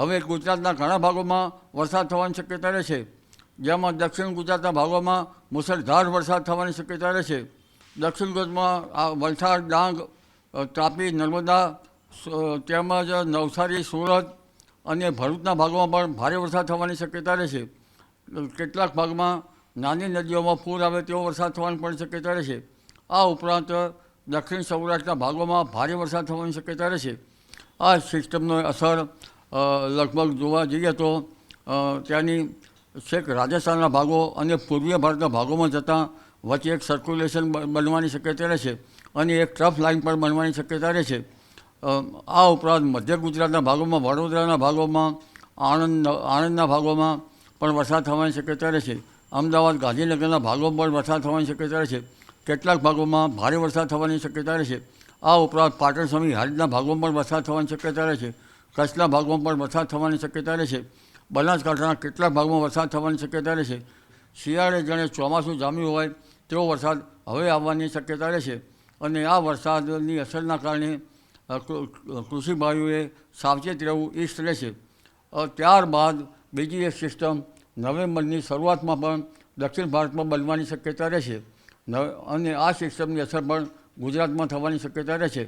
હવે ગુજરાતના ઘણા ભાગોમાં વરસાદ થવાની શક્યતા રહેશે જેમાં દક્ષિણ ગુજરાતના ભાગોમાં મુસળધાર વરસાદ થવાની શક્યતા રહેશે દક્ષિણ ગુજરાતમાં આ વલસાડ, ડાંગ તાપી, નર્મદા તેમજ નવસારી, સુરત અને ભરૂચના ભાગોમાં પણ ભારે વરસાદ થવાની શક્યતા રહેશે કેટલાક ભાગમાં નાની નદીઓમાં પૂર આવે તેવો વરસાદ થવાની પણ શક્યતા રહેશે આ ઉપરાંત દક્ષિણ સૌરાષ્ટ્રના ભાગોમાં ભારે વરસાદ થવાની શક્યતા રહેશે આ સિસ્ટમનો અસર લગભગ જોવા જઈએ તો ત્યાંની છેક રાજસ્થાનના ભાગો અને પૂર્વીય ભારતના ભાગોમાં જતાં વચ્ચે એક સર્ક્યુલેશન બનવાની શક્યતા રહેશે અને એક ટ્રફ લાઇન પણ બનવાની શક્યતા રહેશે. છે આ ઉપરાંત મધ્ય ગુજરાતના ભાગોમાં, વડોદરાના ભાગોમાં, આણંદ, આણંદના ભાગોમાં પણ વરસાદ થવાની શક્યતા રહેશે. અમદાવાદ, ગાંધીનગરના ભાગોમાં પણ વરસાદ થવાની શક્યતા રહેશે. કેટલાક ભાગોમાં ભારે વરસાદ થવાની શક્યતા રહેશે. આ ઉપરાંત પાટણ સ્વામી હારીજના ભાગોમાં પણ વરસાદ થવાની શક્યતા રહેશે. કચ્છના ભાગમાં પણ વરસાદ થવાની શક્યતા રહેશે બનાસકાંઠાના કેટલાક ભાગમાં વરસાદ થવાની શક્યતા રહેશે શિયાળે જાણે ચોમાસું જામ્યું હોય, તેવો વરસાદ હવે આવવાની શક્યતા રહેશે અને આ વરસાદની અસરના કારણે કૃષિ ભાઈઓએ સાવચેત રહેવું ઈષ્ટ રહેશે છે. ત્યારબાદ બીજી એક સિસ્ટમ નવેમ્બરની શરૂઆતમાં પણ દક્ષિણ ભારતમાં બનવાની શક્યતા રહેશે અને આ સિસ્ટમની અસર પણ ગુજરાતમાં થવાની શક્યતા રહેશે